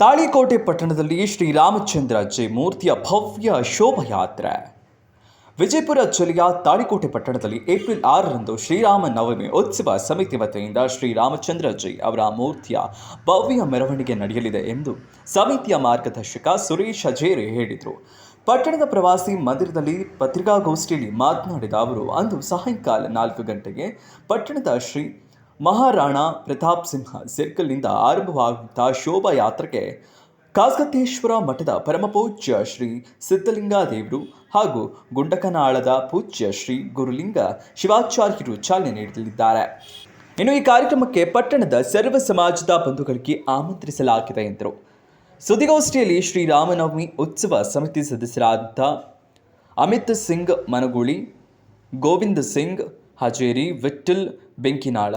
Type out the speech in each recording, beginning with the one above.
ತಾಳಿಕೋಟೆ ಪಟ್ಟಣದಲ್ಲಿ ಶ್ರೀರಾಮಚಂದ್ರ ಜೈ ಮೂರ್ತಿಯ ಭವ್ಯ ಶೋಭಯಾತ್ರೆ. ವಿಜಯಪುರ ಜಿಲ್ಲೆಯ ತಾಳಿಕೋಟೆ ಪಟ್ಟಣದಲ್ಲಿ ಏಪ್ರಿಲ್ ಆರರಂದು ಶ್ರೀರಾಮ ನವಮಿ ಉತ್ಸವ ಸಮಿತಿ ವತಿಯಿಂದ ಶ್ರೀರಾಮಚಂದ್ರ ಜೈ ಅವರ ಮೂರ್ತಿಯ ಭವ್ಯ ಮೆರವಣಿಗೆ ನಡೆಯಲಿದೆ ಎಂದು ಸಮಿತಿಯ ಮಾರ್ಗದರ್ಶಕ ಸುರೇಶ್ ಹಜೇರಿ ಹೇಳಿದರು. ಪಟ್ಟಣದ ಪ್ರವಾಸಿ ಮಂದಿರದಲ್ಲಿ ಪತ್ರಿಕಾಗೋಷ್ಠಿಯಲ್ಲಿ ಮಾತನಾಡಿದ ಅವರು, ಅಂದು ಸಾಯಂಕಾಲ ನಾಲ್ಕು ಗಂಟೆಗೆ ಪಟ್ಟಣದ ಶ್ರೀ ಮಹಾರಾಣಾ ಪ್ರತಾಪ್ ಸಿಂಹ ಸರ್ಕಲ್ನಿಂದ ಶೋಭಾ ಶೋಭಾಯಾತ್ರೆಗೆ ಕಾಸ್ಗತೇಶ್ವರ ಮಠದ ಪರಮಪೂಜ್ಯ ಶ್ರೀ ಸಿದ್ಧಲಿಂಗಾದೇವರು ಹಾಗೂ ಗುಂಡಕನಾಳದ ಪೂಜ್ಯ ಶ್ರೀ ಗುರುಲಿಂಗ ಶಿವಾಚಾರ್ಯರು ಚಾಲನೆ ನೀಡಲಿದ್ದಾರೆ. ಇನ್ನು ಈ ಕಾರ್ಯಕ್ರಮಕ್ಕೆ ಪಟ್ಟಣದ ಸರ್ವ ಸಮಾಜದ ಬಂಧುಗಳಿಗೆ ಆಮಂತ್ರಿಸಲಾಗಿದೆ ಎಂದರು. ಸುದ್ದಿಗೋಷ್ಠಿಯಲ್ಲಿ ಶ್ರೀರಾಮನವಮಿ ಉತ್ಸವ ಸಮಿತಿ ಸದಸ್ಯರಾದ ಅಮಿತ್ ಸಿಂಗ್ ಮನಗೂಳಿ, ಗೋವಿಂದ್ ಸಿಂಗ್, ಹಜೇರಿ, ವಿಠ್ಠಲ್ ಬೆಂಕಿನಾಳ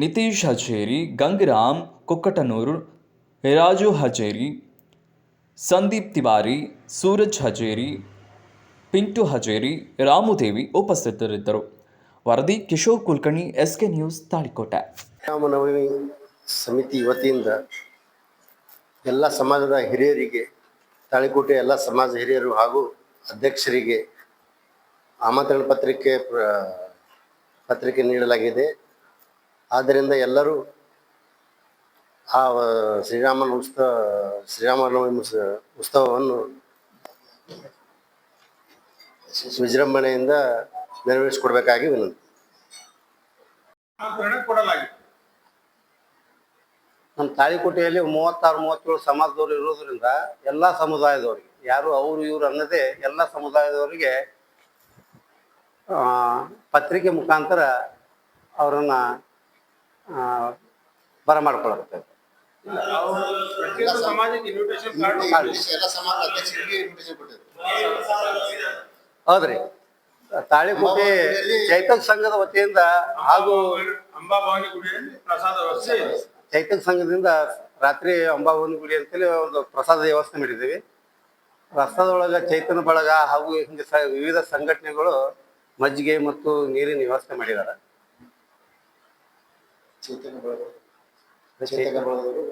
ನಿತೀಶ್ ಹಜೇರಿ ಗಂಗರಾಮ್, ಕುಕ್ಕಟನೂರು, ರಾಜು ಹಜೇರಿ ಸಂದೀಪ್ ತಿವಾರಿ, ಸೂರಜ್ ಹಜೇರಿ ಪಿಂಟು ಹಜೇರಿ ರಾಮುದೇವಿ ಉಪಸ್ಥಿತರಿದ್ದರು. ವರದಿ, ಕಿಶೋರ್ ಕುಲಕರ್ಣಿ, ಎಸ್ಕೆ ನ್ಯೂಸ್, ತಾಳಿಕೋಟೆ. ರಾಮನವಮಿ ಸಮಿತಿ ವತಿಯಿಂದ ಎಲ್ಲ ಸಮಾಜದ ಹಿರಿಯರಿಗೆ, ತಾಳಿಕೋಟೆ ಎಲ್ಲ ಸಮಾಜ ಹಿರಿಯರು ಹಾಗೂ ಅಧ್ಯಕ್ಷರಿಗೆ ಆಮಂತ್ರಣ ಪತ್ರಿಕೆ ಪತ್ರಿಕೆ ನೀಡಲಾಗಿದೆ. ಆದ್ದರಿಂದ ಎಲ್ಲರೂ ಆ ಶ್ರೀರಾಮನ ಉತ್ಸವ ಶ್ರೀರಾಮನವಮಿ ಉತ್ಸ- ಉತ್ಸವವನ್ನು ವಿಜೃಂಭಣೆಯಿಂದ ನೆರವೇರಿಸಿಕೊಡ್ಬೇಕಾಗಿ ವಿನಂತಿ. ನಮ್ಮ ತಾಳಿಕೋಟೆಯಲ್ಲಿ ಮೂವತ್ತಾರು ಮೂವತ್ತೇಳು ಸಮಾಜದವರು ಇರೋದ್ರಿಂದ ಎಲ್ಲ ಸಮುದಾಯದವರಿಗೆ ಯಾರು ಅವರು ಇವರು ಅನ್ನದೇ ಎಲ್ಲ ಸಮುದಾಯದವರಿಗೆ ಪತ್ರಿಕೆ ಮುಖಾಂತರ ಅವರನ್ನ ಬರಮಾಡ್ಕೊಳ್ಳುತ್ತೆ ಪ್ರತಿಯೊಂದು ಸಮಾಜಕ್ಕೆ ಇನ್ವಿಟೇಷನ್ ಕಾರ್ಡ್ ಹೌದ್ರಿ. ತಾಳಿಕೋಟೆ ಚೈತನ್ಯ ಸಂಘದ ವತಿಯಿಂದ ಹಾಗೂ ಚೈತನ್ಯ ಸಂಘದಿಂದ ರಾತ್ರಿ ಅಂಬಾಭವನ ಗುಡಿ ಅಂತೇಳಿ ಒಂದು ಪ್ರಸಾದ ವ್ಯವಸ್ಥೆ ಮಾಡಿದ್ದೀವಿ. ಪ್ರಸಾದೊಳಗೆ ಚೈತನ್ಯ ಬಳಗ ಹಾಗೂ ಹಿಂಗೆ ಸ ವಿವಿಧ ಸಂಘಟನೆಗಳು ಮಜ್ಜಿಗೆ ಮತ್ತು ನೀರಿನ ವ್ಯವಸ್ಥೆ ಮಾಡಿದ್ದಾರೆ.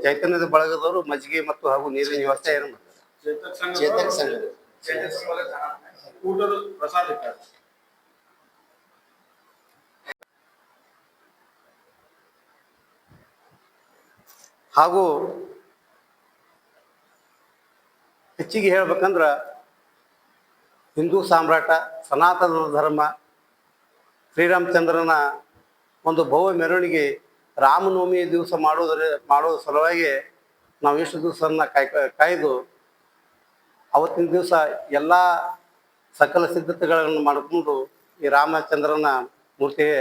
ಚೈತನ್ಯದ ಬಳಗದವರು ಮಜ್ಜಿಗೆ ಮತ್ತು ಹಾಗೂ ನೀರಿನ ವ್ಯವಸ್ಥೆ ಏನು ಮಾಡ್ತಾರೆ? ಚೇತಕ್ ಸಂಘ ಚೇತಕ್ ಸಂಘ. ಚೇತಕ್ ಸಂಘದ ಊಟದ ಪ್ರಸಾದ ಹಾಗೂ ಹೆಚ್ಚಿಗೆ ಹೇಳ್ಬೇಕಂದ್ರ ಹಿಂದೂ ಸಾಮ್ರಾಟ ಸನಾತನ ಧರ್ಮ ಶ್ರೀರಾಮಚಂದ್ರನ ಒಂದು ಭವ್ಯ ಮೆರವಣಿಗೆ ರಾಮನವಮಿ ದಿವಸ ಮಾಡೋದ್ರ ಮಾಡೋ ಸಲುವಾಗಿ ನಾವು ಇಷ್ಟು ದಿವಸನ ಕಾಯ್, ಕಾಯ್ದು ಅವತ್ತಿನ ದಿವಸ ಎಲ್ಲ ಸಕಲ ಸಿದ್ಧತೆಗಳನ್ನು ಮಾಡಿಕೊಂಡು ಈ ರಾಮಚಂದ್ರನ ಮೂರ್ತಿಗೆ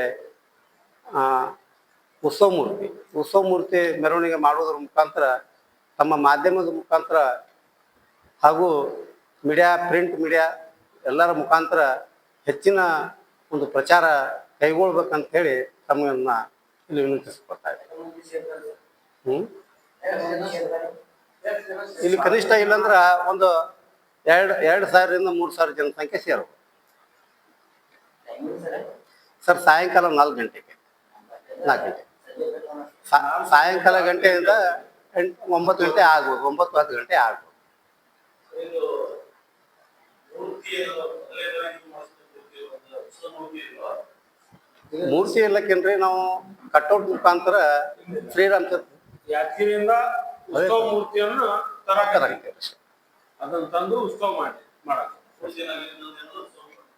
ಉತ್ಸವ ಮೂರ್ತಿ ಉತ್ಸವ ಮೂರ್ತಿ ಮೆರವಣಿಗೆ ಮಾಡೋದ್ರ ಮುಖಾಂತರ, ತಮ್ಮ ಮಾಧ್ಯಮದ ಮುಖಾಂತರ ಹಾಗೂ ಮೀಡಿಯಾ, ಪ್ರಿಂಟ್ ಮೀಡಿಯಾ ಎಲ್ಲರ ಮುಖಾಂತರ ಹೆಚ್ಚಿನ ಒಂದು ಪ್ರಚಾರ ಕೈಗೊಳ್ಬೇಕಂತ ಹೇಳಿ ತಮ್ಮನ್ನ ಇಲ್ಲಿ ವಿನಂತಿಸ್ಕೊಳ್ತಾ ಇದ್ದೀನಿ ಹ್ಮ್? ಇಲ್ಲಿ ಕನಿಷ್ಠ ಇಲ್ಲಂದ್ರೆ ಒಂದು ಎರಡು ಎರಡು ಸಾವಿರದಿಂದ ಮೂರು ಸಾವಿರ ಜನಸಂಖ್ಯೆ ಸೇರು ಸರ್, ಸಾಯಂಕಾಲ ನಾಲ್ಕು ಗಂಟೆಗೆ, ನಾಲ್ಕು ಗಂಟೆ ಸಾಯಂಕಾಲ ಗಂಟೆಯಿಂದ ಎಂಟು, ಒಂಬತ್ತು ಗಂಟೆ ಆಗ್ಬೋದು, ಒಂಬತ್ತು, ಹತ್ತು ಗಂಟೆ ಆಗ್ಬೋದು. ಮೂರ್ತಿ ಇಲ್ಲಕ್ಕೇನ್ರಿ ನಾವು ಕಟ್ಔಟ್ ಮುಖಾಂತರ ಶ್ರೀರಾಮಚಂದ್ರ ಯಾದಗಿರಿಯಿಂದ ಉತ್ಸವ ಮೂರ್ತಿಯನ್ನು ತರಾಕ ಹಾಕ್ತೇವೆ ಅದನ್ನ ತಂದು ಉತ್ಸವ ಮಾಡಿ ಮಾಡಕ್ಕೆ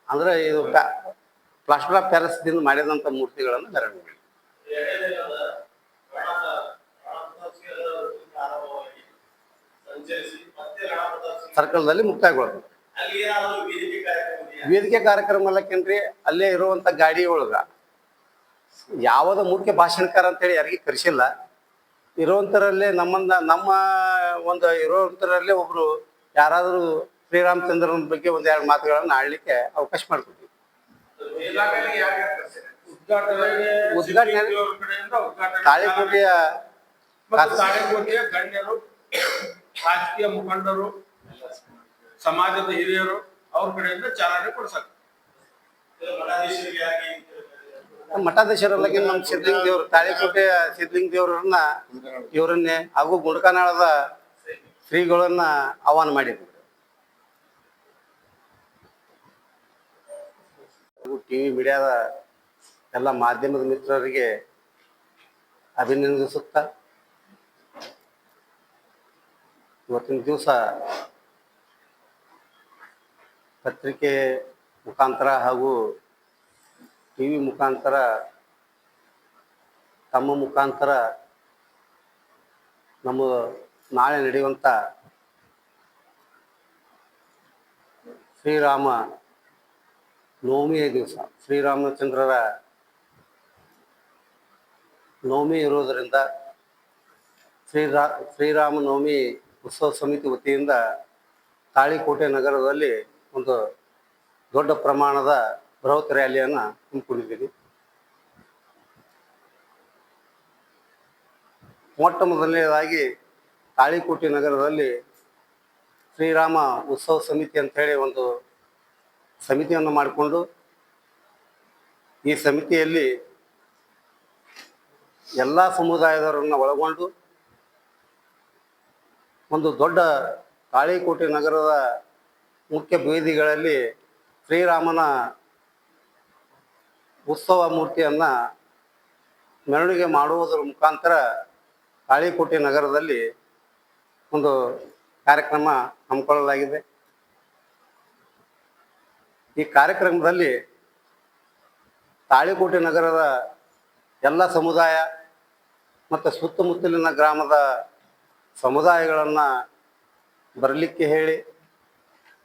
ಅಂದ್ರೆ ಇದು ಪ್ಲಾಸ್ಟರ್ ಆಫ್ ಪ್ಯಾರಿಸ್ದಿಂದ ಮಾಡಿದಂಥ ಮೂರ್ತಿಗಳನ್ನು ಮೆರವಣಿಗೆ ಸರ್ಕಲ್ದಲ್ಲಿ ಮುಕ್ತಾಯಗೊಳ್ಬೇಕು ವೇದಿಕೆ ಕಾರ್ಯಕ್ರಮ ಅಲ್ಲಕ್ಕೇನ್ರಿ ಅಲ್ಲೇ ಇರುವಂತ ಗಾಡಿ ಒಳಗ. ಯಾವದ ಮುಖ್ಯ ಭಾಷಣಕಾರ ಅಂತೇಳಿ ಯಾರಿಗೆ ಕರೆಸಿಲ್ಲ. ಇರುವಂತರಲ್ಲೇ ನಮ್ಮನ್ನ ನಮ್ಮ ಒಂದು ಇರುವಂತರಲ್ಲೇ ಒಬ್ರು ಯಾರಾದರೂ ಶ್ರೀರಾಮಚಂದ್ರನ ಬಗ್ಗೆ ಒಂದ್ ಎರಡು ಮಾತುಗಳನ್ನ ಆಡ್ಲಿಕ್ಕೆ ಅವಕಾಶ ಮಾಡ್ಕೊತೀವಿ ಉದ್ಘಾಟನೆಗೆ ಉದ್ಘಾಟನೆ- ಸಿಬ್ಬಂದಿ ಅವ್ರ ಕಡೆಯಿಂದ ಉದ್ಘಾಟನೆ ತಾಳಿಕೋಟೆಯ ಮತ್ತು ತಾಳಿಕೋಟೆಯ ಗಣ್ಯರು ರಾಜಕೀಯ ಮುಖಂಡರು ಸಮಾಜದ ಹಿರಿಯರು ಅವ್ರ ಕಡೆಯಿಂದ ಚಾಲನೆ ಕೊಡ್ಸಕ್ ಮಠಾಧೀಶರಲ್ಲಾಗಿ ನಮ್ಮ ಸಿದ್ಧಲಿಂಗ ದೇವ್ರ ತಾಳಿಕೋಟೆ ಸಿದ್ಧಲಿಂಗ ದೇವರನ್ನ ಇವರನ್ನೇ ಹಾಗೂ ಗುಡ್ಕನಾಳದ ಶ್ರೀಗಳನ್ನ ಆಹ್ವಾನ ಮಾಡಿದ್ರು. ಟಿವಿ ಮೀಡಿಯಾದ ಎಲ್ಲ ಮಾಧ್ಯಮದ ಮಿತ್ರರಿಗೆ ಅಭಿನಂದಿಸುತ್ತ ಇವತ್ತಿನ ದಿವಸ ಪತ್ರಿಕೆ ಮುಖಾಂತರ ಹಾಗೂ ಟಿ ವಿ ಮುಖಾಂತರ, ತಮ್ಮ ಮುಖಾಂತರ ನಮ್ಮ ನಾಳೆ ನಡೆಯುವಂಥ ಶ್ರೀರಾಮ ನವಮಿಯ ದಿವಸ, ಶ್ರೀರಾಮಚಂದ್ರರ ನವಮಿ ಇರೋದರಿಂದ ಶ್ರೀರಾ, ಶ್ರೀರಾಮ ನವಮಿ ಉತ್ಸವ ಸಮಿತಿ ವತಿಯಿಂದ ತಾಳಿಕೋಟೆ ನಗರದಲ್ಲಿ ಒಂದು ದೊಡ್ಡ ಪ್ರಮಾಣದ ಬೃಹತ್ ರ್ಯಾಲಿಯನ್ನು ಹಮ್ಮಿಕೊಂಡಿದ್ದೀವಿ. ಮೊಟ್ಟ ಮೊದಲನೇದಾಗಿ ತಾಳಿಕೋಟೆ ನಗರದಲ್ಲಿ ಶ್ರೀರಾಮ ಉತ್ಸವ ಸಮಿತಿ ಅಂತ ಹೇಳಿ ಒಂದು ಸಮಿತಿಯನ್ನು ಮಾಡಿಕೊಂಡು ಈ ಸಮಿತಿಯಲ್ಲಿ ಎಲ್ಲ ಸಮುದಾಯದವರನ್ನು ಒಳಗೊಂಡು ಒಂದು ದೊಡ್ಡ ತಾಳಿಕೋಟೆ ನಗರದ ಮುಖ್ಯ ಬೀದಿಗಳಲ್ಲಿ ಶ್ರೀರಾಮನ ಉತ್ಸವ ಮೂರ್ತಿಯನ್ನು ಮೆರವಣಿಗೆ ಮಾಡುವುದರ ಮುಖಾಂತರ ಕಾಳಿಕೋಟೆ ನಗರದಲ್ಲಿ ಒಂದು ಕಾರ್ಯಕ್ರಮ ಹಮ್ಮಿಕೊಳ್ಳಲಾಗಿದೆ. ಈ ಕಾರ್ಯಕ್ರಮದಲ್ಲಿ ತಾಳಿಕೋಟೆ ನಗರದ ಎಲ್ಲ ಸಮುದಾಯ ಮತ್ತು ಸುತ್ತಮುತ್ತಲಿನ ಗ್ರಾಮದ ಸಮುದಾಯಗಳನ್ನು ಬರಲಿಕ್ಕೆ ಹೇಳಿ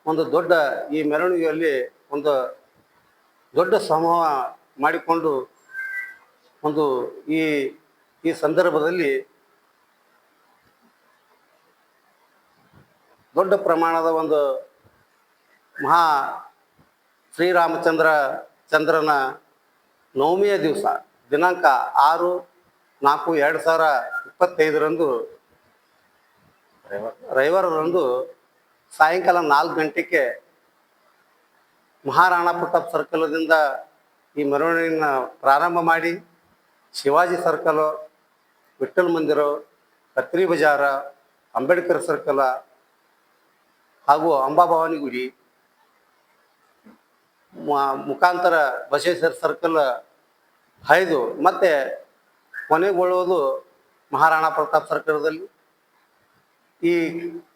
ಒಂದು ದೊಡ್ಡ ಈ ಮೆರವಣಿಗೆಯಲ್ಲಿ ಒಂದು ದೊಡ್ಡ ಸಮೂಹ ಮಾಡಿಕೊಂಡು ಒಂದು ಈ ಈ ಸಂದರ್ಭದಲ್ಲಿ ದೊಡ್ಡ ಪ್ರಮಾಣದ ಒಂದು ಮಹಾ ಶ್ರೀರಾಮಚಂದ್ರ ಚಂದ್ರನ ನವಮಿಯ ದಿವಸ, ದಿನಾಂಕ ಆರು ನಾಲ್ಕು ಎರಡು ಸಾವಿರ ಇಪ್ಪತ್ತೈದರಂದು ರವಿವಾರ- ರವಿವಾರದಂದು ಸಾಯಂಕಾಲ ನಾಲ್ಕು ಗಂಟೆಗೆ ಮಹಾರಾಣಾ ಪ್ರತಾಪ್ ಸರ್ಕಲದಿಂದ ಈ ಮೆರವಣಿಗೆನ ಪ್ರಾರಂಭ ಮಾಡಿ ಶಿವಾಜಿ ಸರ್ಕಲು ವಿಠಲ್ ಮಂದಿರ, ಕತ್ರಿ ಬಜಾರ, ಅಂಬೇಡ್ಕರ್ ಸರ್ಕಲ ಹಾಗೂ ಅಂಬಾಭವಾನಿ ಗುಡಿ ಮುಖಾಂತರ ಬಸವೇಶ್ವರ ಸರ್ಕಲ್ ಹಾಯ್ದು ಮತ್ತೆ ಕೊನೆಗೊಳ್ಳುವುದು ಮಹಾರಾಣಾ ಪ್ರತಾಪ್ ಸರ್ಕಲದಲ್ಲಿ. ಈ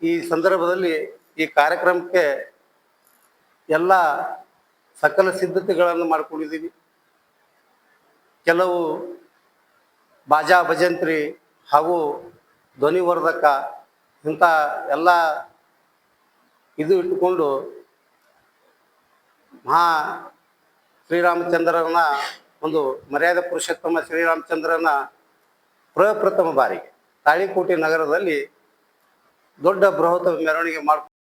ಈ ಸಂದರ್ಭದಲ್ಲಿ ಈ ಕಾರ್ಯಕ್ರಮಕ್ಕೆ ಎಲ್ಲ ಸಕಲ ಸಿದ್ಧತೆಗಳನ್ನು ಮಾಡಿಕೊಂಡಿದ್ದೀವಿ. ಕೆಲವು ಬಾಜಾ ಭಜಂತ್ರಿ ಹಾಗೂ ಧ್ವನಿವರ್ಧಕ ಇಂಥ ಎಲ್ಲ ಇದು ಇಟ್ಟುಕೊಂಡು ಮಹಾ ಶ್ರೀರಾಮಚಂದ್ರನ ಒಂದು ಮರ್ಯಾದೆ ಪುರುಷೋತ್ತಮ ಶ್ರೀರಾಮಚಂದ್ರನ ಪ್ರಪ್ರಥಮ ಬಾರಿಗೆ ತಾಳಿಕೋಟೆ ನಗರದಲ್ಲಿ ದೊಡ್ಡ ಬೃಹತ್ ಮೆರವಣಿಗೆ ಮಾಡಿ